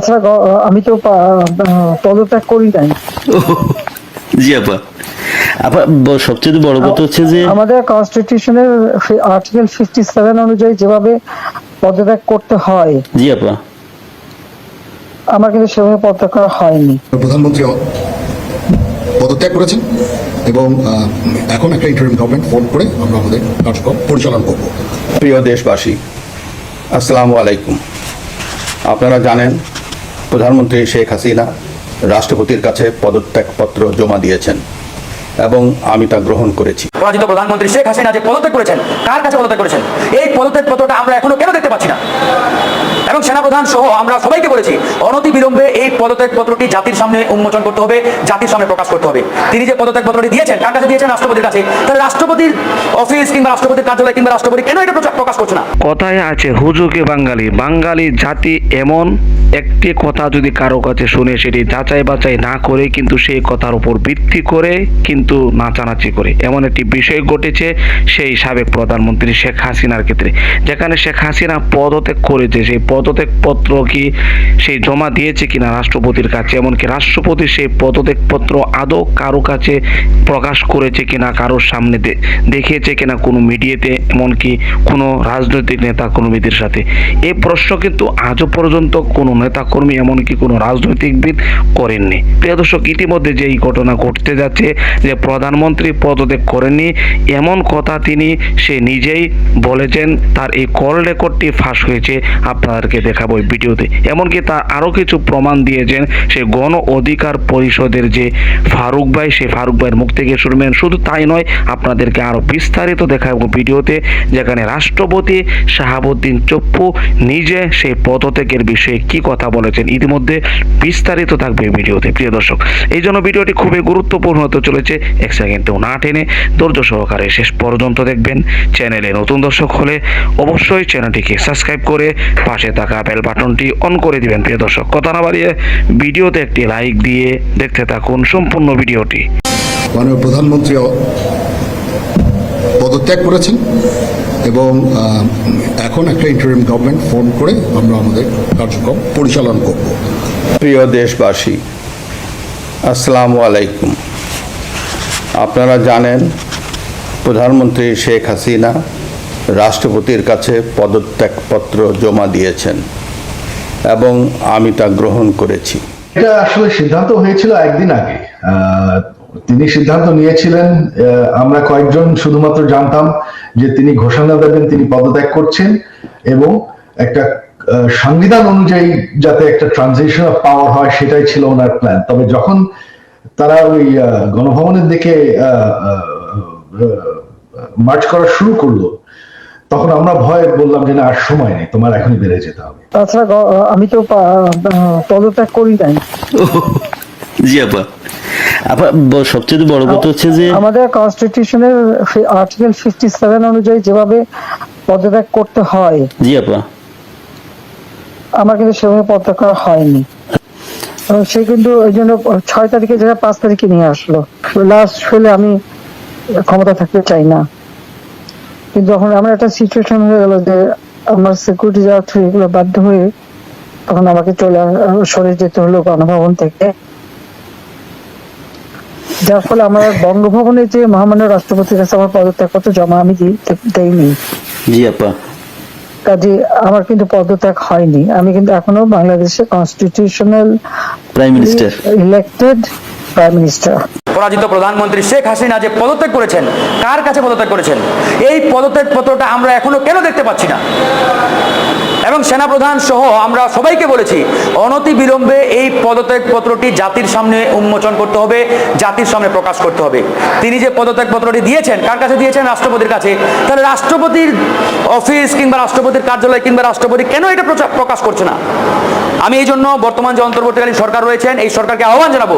আচ্ছা আমি তো পদত্যাগ করি নাই। জি আপা। আপা সবচেয়ে বড় কথা হচ্ছে যে আমাদের কনস্টিটিউশনের আর্টিকেল ফিফটি সেভেন অনুযায়ী যেভাবে পদত্যাগ করতে হয় জি আপা। আমার কিন্তু সেভাবে পদত্যাগ করা হয়নি। প্রধানমন্ত্রী পদত্যাগ করেছেন এবং এখন একটা ইন্টারিম গভর্নমেন্ট ফোন করে আমরা আমাদের কার্যক্রম পরিচালনা করব। প্রিয় দেশবাসী আসসালামু আলাইকুম। আপনারা জানেন প্রধানমন্ত্রী শেখ হাসিনা রাষ্ট্রপতির কাছে পদত্যাগপত্র জমা দিয়েছেন এবং আমি তা গ্রহণ করেছি। পরাজিত প্রধানমন্ত্রী শেখ হাসিনা যে পদত্যাগ করেছেন, কার কাছে পদত্যাগ করেছেন? এই পদত্যাগ পত্রটা আমরা এখনও কেন দেখতে পাচ্ছি না? এবং সেনাপ্রধান সহ আমরা সবাইকে বলেছি, অনতি বিলম্বে এই পদত্যাগ পত্রটি জাতির সামনে উন্মোচন করতে হবে, জাতির সামনে প্রকাশ করতে হবে। তিনি যে পদত্যাগ পত্রটি দিয়েছেন, কার কাছে দিয়েছেন? রাষ্ট্রপতির কাছে। তাহলে রাষ্ট্রপতির অফিস কিংবা রাষ্ট্রপতির কার্যালয় কিংবা রাষ্ট্রপতি কেন এটা প্রকাশ করছে না? কথায় আছে হুজুকে বাঙালি। বাঙালি জাতি এমন একটি কথা যদি কারও কাছে শুনে সেটি যাচাই বাছাই না করে, কিন্তু সেই কথার উপর ভিত্তি করে, কিন্তু নাচানাচি করে। এমন একটি বিষয় ঘটেছে সেই সাবেক প্রধানমন্ত্রী শেখ হাসিনার ক্ষেত্রে। যেখানে শেখ হাসিনা পদত্যাগ করেছে, সেই পদত্যাগ পত্র কি সেই জমা দিয়েছে কিনা রাষ্ট্রপতির কাছে? এমনকি রাষ্ট্রপতি সেই পদত্যাগ পত্র আদৌ কারও কাছে প্রকাশ করেছে কিনা, কারোর সামনে দেখিয়েছে কিনা কোনো মিডিয়াতে, এমনকি কোনো রাজনৈতিক নেতা কর্মীদের সাথে? এই প্রশ্ন কিন্তু আজও পর্যন্ত কোনো নেতাকর্মী, এমনকি কোনো রাজনৈতিকবিদ করেননি। প্রিয় দর্শক, ইতিমধ্যে যে এই ঘটনা ঘটতে যাচ্ছে, যে প্রধানমন্ত্রী পদত্যাগ করেননি, এমন কথা তিনি সে নিজেই বলেছেন, তার এই কল রেকর্ডটি ফাঁস হয়েছে। আপনাদেরকে দেখাবো এই ভিডিওতে। এমনকি তার আরও কিছু প্রমাণ দিয়েছেন, সে গণ অধিকার পরিষদের যে ফারুক ভাই, সে ফারুক ভাইয়ের মুখ থেকে শুনবেন। শুধু তাই নয়, আপনাদেরকে আরও বিস্তারিত দেখাবো ভিডিওতে, যেখানে রাষ্ট্রপতি শাহাবুদ্দিন চপ্পু নিজে সেই পদত্যাগের বিষয়ে কি কথা বলেছেন। ইতিমধ্যে বিস্তারিত থাকবে ভিডিওতে, প্রিয় দর্শক। এই জন্য ভিডিওটি খুবই গুরুত্বপূর্ণ হতে চলেছে। এক সেকেন্ডেও না টেনে ধৈর্য সহকারে শেষ পর্যন্ত দেখবেন। চ্যানেলে নতুন দর্শক হলে অবশ্যই চ্যানেলটিকে সাবস্ক্রাইব করে পাশে থাকা বেল বাটনটি অন করে দিবেন প্রিয় দর্শক। কথা না বাড়িয়ে ভিডিওতে একটি লাইক দিয়ে দেখতে থাকুন সম্পূর্ণ ভিডিওটি। মাননীয় প্রধানমন্ত্রী পদত্যাগ করেছেন এবং এখন একটা ইন্টারিম গভর্নমেন্ট ফোন করে আমরা আমাদের কার্যক্রম পরিচালন করব। প্রিয় দেশবাসী আসসালামু আলাইকুম। আপনারা জানেন প্রধানমন্ত্রী শেখ হাসিনা রাষ্ট্রপতির কাছে পদত্যাগপত্র জমা দিয়েছেন এবং আমি তা গ্রহণ করেছি। এটা আসলে সিদ্ধান্ত হয়েছিল একদিন আগে। তিনি সিদ্ধান্ত নিয়েছিলেন আমরা কয়েকজন শুধুমাত্র জানতাম যে তিনি ঘোষণা দেবেন, তিনি পদত্যাগ করছেন এবং একটা সংবিধান অনুযায়ী যাতে একটা ট্রানজিশন অফ পাওয়ার হয়, সেটাই ছিল ওনার প্ল্যান তবে যখন তারা ওই গণভবনের দিকে মার্চ করা শুরু করল তখন আমরা ভয় বললাম যে না আর সময় নেই তোমার এখনই বেড়ে যেতে হবে। তাছাড়া আমি তো পদত্যাগ করি নাই। জি আপা। আপা সবচেয়ে বড় কথা হচ্ছে যে আমাদের কনস্টিটিউশনের আর্টিকেল ফিফটি সেভেন অনুযায়ী যেভাবে পদত্যাগ করতে হয় জি আপা। আমার কিন্তু সেভাবে পদত্যাগ করা হয়নি। সে কিন্তু ওই জন্য ছয় তারিখে জায়গায় পাঁচ তারিখে নিয়ে আসলো। লাস্ট ফেলে আমি ক্ষমতা থাকতে চাই না। যখন আমার একটা সিচুয়েশন হয়ে গেল যে আমার সিকিউরিটি যাওয়ার এগুলো বাধ্য হয়ে তখন আমাকে চলে সরে যেতে হলো গণভবন থেকে। যার ফলে আমার বঙ্গভবনে যে মহামান্য রাষ্ট্রপতির কাছে আমার পদত্যাগপত্র জমা আমি দিই- দেইনি। জি আপা। কাজে আমার কিন্তু পদত্যাগ হয়নি। আমি কিন্তু এখনও বাংলাদেশের constitutional prime minister elected prime minister পরাজিত প্রধানমন্ত্রী শেখ হাসিনা যে পদত্যাগ করেছেন, কার কাছে পদত্যাগ করেছেন? এই পদত্যাগ পত্রটা আমরা এখনও কেন দেখতে পাচ্ছি না? এবং সেনাপ্রধান সহ আমরা সবাইকে বলেছি, অনতি বিলম্বে এই পদত্যাগ পত্রটি জাতির সামনে উন্মোচন করতে হবে, জাতির সামনে প্রকাশ করতে হবে। তিনি যে পদত্যাগ পত্রটি দিয়েছেন, কার কাছে দিয়েছেন? রাষ্ট্রপতির কাছে। তাহলে রাষ্ট্রপতির অফিস কিংবা রাষ্ট্রপতির কার্যালয় কিংবা রাষ্ট্রপতি কেন এটা প্রকাশ করছে না? আমি এই জন্য বর্তমান যে অন্তর্বর্তীকালীন সরকার রয়েছেন, এই সরকারকে আহ্বান জানাব,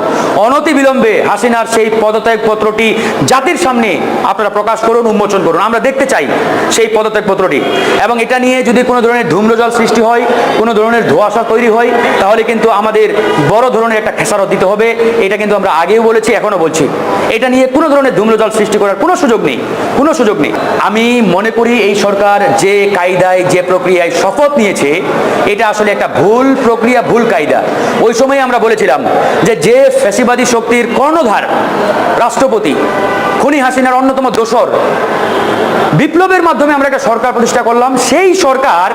অনতি বিলম্বে হাসিনার সেই পদত্যাগ পত্রটি জাতির সামনে আপনারা প্রকাশ করুন, উন্মোচন করুন। আমরা দেখতে চাই সেই পদত্যাগ পত্রটি। এবং এটা নিয়ে যদি কোনো ধরনের ধূম্রজল সৃষ্টি হয়, কোনো ধরনের ধোঁয়াশা তৈরি হয়, তাহলে কিন্তু আমাদের বড় ধরনের একটা খেসারত দিতে হবে। এটা কিন্তু আমরা আগেও বলেছি, এখনও বলছি। এটা নিয়ে কোনো ধরনের ধূম্রজল সৃষ্টি করার কোনো সুযোগ নেই, কোনো সুযোগ নেই। আমি মনে করি এই সরকার যে কায়দায়, যে প্রক্রিয়ায় শপথ নিয়েছে, এটা আসলে একটা ভুল প্রক্রিয়া ভুল কায়দা। ওই সময় আমরা বলেছিলাম যে যে ফ্যাসিবাদী শক্তির কর্ণধার রাষ্ট্রপতি খুনি হাসিনার অন্যতম দোসর। বিপ্লবের মাধ্যমে আমরা একটা সরকার প্রতিষ্ঠা করলাম। সেই সরকার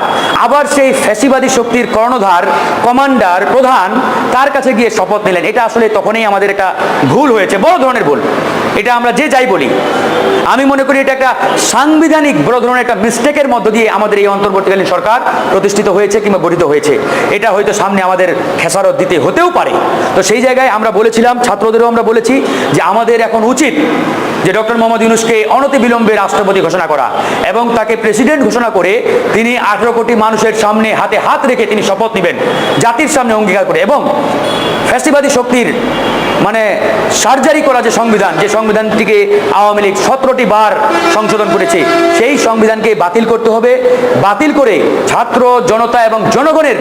আবার সেই ফ্যাসিবাদী শক্তির কর্ণধার, কমান্ডার, প্রধান, তার কাছে গিয়ে শপথ নিলেন। এটা আসলে তখনই আমাদের একটা ভুল হয়েছে, বড় ধরনের ভুল। এটা আমরা যে যাই বলি, আমি মনে করি এটা একটা সাংবিধানিক, বড় ধরনের একটা মিস্টেকের মধ্য দিয়ে আমাদের এই অন্তর্বর্তীকালীন সরকার প্রতিষ্ঠিত হয়েছে কিংবা গঠিত হয়েছে। এটা হয়তো সামনে আমাদের খেসারত দিতে হতেও পারে। তো সেই জায়গায় আমরা বলেছিলাম, ছাত্রদেরও আমরা বলেছি যে আমাদের এখন উচিত যে ডক্টর মোহাম্মদ ইউনুসকে অনতিবিলম্বে রাষ্ট্রপতি ঘোষণা করা এবং তাকে প্রেসিডেন্ট ঘোষণা করে তিনি আঠেরো কোটি মানুষের সামনে হাতে হাত রেখে তিনি শপথ নেবেন, জাতির সামনে অঙ্গীকার করে। এবং ফ্যাসিবাদী শক্তির মানে সার্জারি করা যে সংবিধান, যে সংবিধানটিকে আওয়ামী লীগ সতেরোটি বার সংশোধন করেছে, সেই সংবিধানকে বাতিল করতে হবে। বাতিল করে ছাত্র, জনতা এবং জনগণের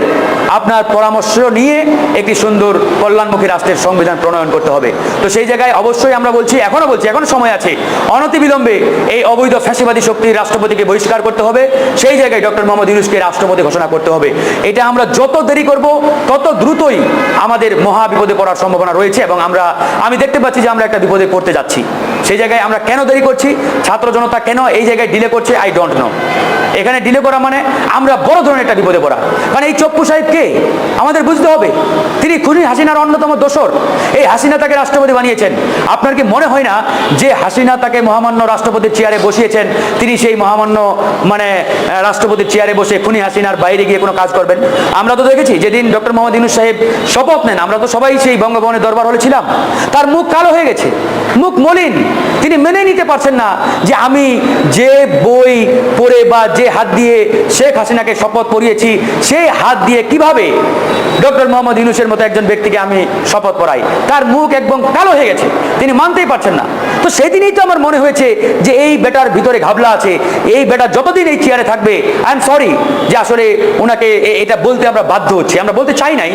আপনার পরামর্শ নিয়ে একটি সুন্দর কল্যাণমুখী রাষ্ট্রের সংবিধান প্রণয়ন করতে হবে। তো সেই জায়গায় অবশ্যই আমরা বলছি এখনও বলছি এখনও সময় আছে। অনতিবিলম্বে এই অবৈধ ফ্যাসিবাদী শক্তির রাষ্ট্রপতিকে বহিষ্কার করতে হবে। সেই জায়গায় ডক্টর মোহাম্মদ ইউনুসকে রাষ্ট্রপতি ঘোষণা করতে হবে। এটা আমরা যত দেরি করব, তত দ্রুতই আমাদের মহা বিপদে পড়ার সম্ভাবনা রয়েছে এবং আমরা, আমি দেখতে পাচ্ছি যে আমরা একটা বিপদে পড়তে যাচ্ছি। সেই জায়গায় আমরা কেন দেরি করছি? ছাত্র জনতা কেন এই জায়গায় ডিলে করছে? আই ডোন্ট নো এখানে ডিলে করা মানে আমরা বড় ধরনের একটা বিপদে পড়া। কারণ এই চপ্পু সাহেব কে? আমাদের বুঝতে হবে। তিনি খুনি হাসিনার অন্যতম দোসর এই হাসিনা তাকে রাষ্ট্রপতি বানিয়েছেন। আপনার কি মনে হয় না যে হাসিনা তাকে মহামান্য রাষ্ট্রপতির চেয়ারে বসিয়েছেন? তিনি সেই মহামান্য মানে রাষ্ট্রপতির চেয়ারে বসে খুনি হাসিনার বাইরে গিয়ে কোনো কাজ করবেন? আমরা তো দেখেছি যেদিন ডক্টর মোহাম্মদ ইউনুস সাহেব শপথ নেন, আমরা তো সবাই সেই বঙ্গভবনের দরবার হলে ছিলাম। তার মুখ কালো হয়ে গেছে। মুখ মলিন। তিনি মেনে নিতে পারছেন না যে আমি যে বই পড়ে বা যে হাত দিয়ে শেখ হাসিনাকে শপথ পড়িয়েছি, সেই হাত দিয়ে কীভাবে ডক্টর মোহাম্মদ ইউনুসের মতো একজন ব্যক্তিকে আমি শপথ পড়াই? তার মুখ একদম কালো হয়ে গেছে, তিনি মানতেই পারছেন না। তো সেদিনই তো আমার মনে হয়েছে যে এই বেটার ভিতরে ঘাবলা আছে, এই বেটা যতদিন এই চেয়ারে থাকবে আই এম সরি যে আসলে ওনাকে এটা বলতে আমরা বাধ্য হচ্ছি, আমরা বলতে চাই নাই,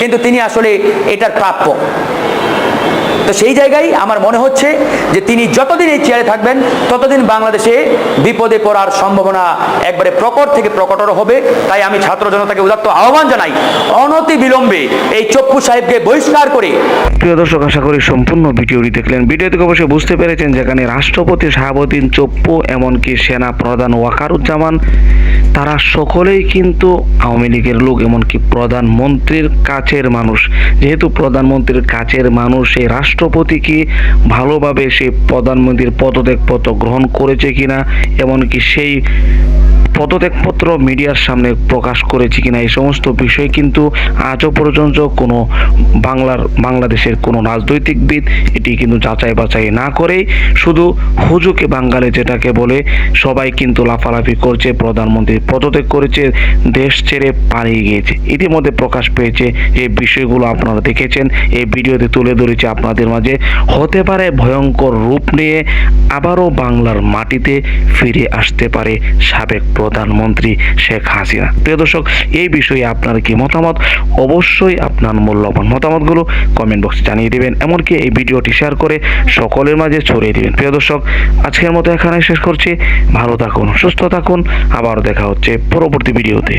কিন্তু তিনি আসলে এটার প্রাপ্য। তো সেই জায়গায় আমার মনে হচ্ছে যে তিনি যতদিন এই চেয়ারে থাকবেন, ততদিন বাংলাদেশে বিপদে পড়ার সম্ভাবনা একবারে প্রকট থেকে প্রকটর হবে। তাই আমি ছাত্র জনতাকে উদাত্ত আহ্বান জানাই, অনতি বিলম্বে এই চপ্পু সাহেবকে বহিষ্কার করে। প্রিয় দর্শক, আশা করি সম্পূর্ণ ভিডিওটি দেখলেন। ভিডিও থেকে অবশ্যই বুঝতে পেরেছেন যেখানে রাষ্ট্রপতি শাহাবুদ্দিন চপ্পু এমনকি সেনা প্রধান ওয়াকারুজ্জামান তারা সকলেই কিন্তু আওয়ামী লীগের লোক, এমনকি প্রধানমন্ত্রীর কাছের মানুষ। যেহেতু প্রধানমন্ত্রীর কাছের মানুষ, সেই রাষ্ট্রপতিকে ভালোভাবে সেই প্রধানমন্ত্রীর পদত্যাগ পত্র গ্রহণ করেছে কিনা, এমনকি সেই পদত্যাগপত্র মিডিয়ার সামনে প্রকাশ করেছে কিনা এই সমস্ত বিষয় কিন্তু আজও পর্যন্ত কোনো বাংলার, বাংলাদেশের কোনো রাজনৈতিকবিদ এটি কিন্তু যাচাই বাছাই না করেই শুধু হুজুকে বাঙালি যেটাকে বলে সবাই কিন্তু লাফালাফি করছে, প্রধানমন্ত্রী পদত্যাগ করেছে, দেশ ছেড়ে পালিয়ে গিয়েছে। ইতিমধ্যে প্রকাশ পেয়েছে এই বিষয়গুলো আপনারা দেখেছেন, এই ভিডিওতে তুলে ধরেছে আপনাদের মাঝে। হতে পারে ভয়ঙ্কর রূপ নিয়ে আবারও বাংলার মাটিতে ফিরে আসতে পারে সাবেক প্রধানমন্ত্রী শেখ হাসিনা। প্রিয় দর্শক, এই বিষয়ে আপনার কি মতামত? অবশ্যই আপনার মূল্যবান মতামতগুলো কমেন্ট বক্সে জানিয়ে দেবেন, এমনকি এই ভিডিওটি শেয়ার করে সকলের মাঝে ছড়িয়ে দেবেন। প্রিয় দর্শক, আজকের মতো এখানে শেষ করছি। ভালো থাকুন, সুস্থ থাকুন আবার দেখা হচ্ছে পরবর্তী ভিডিওতে।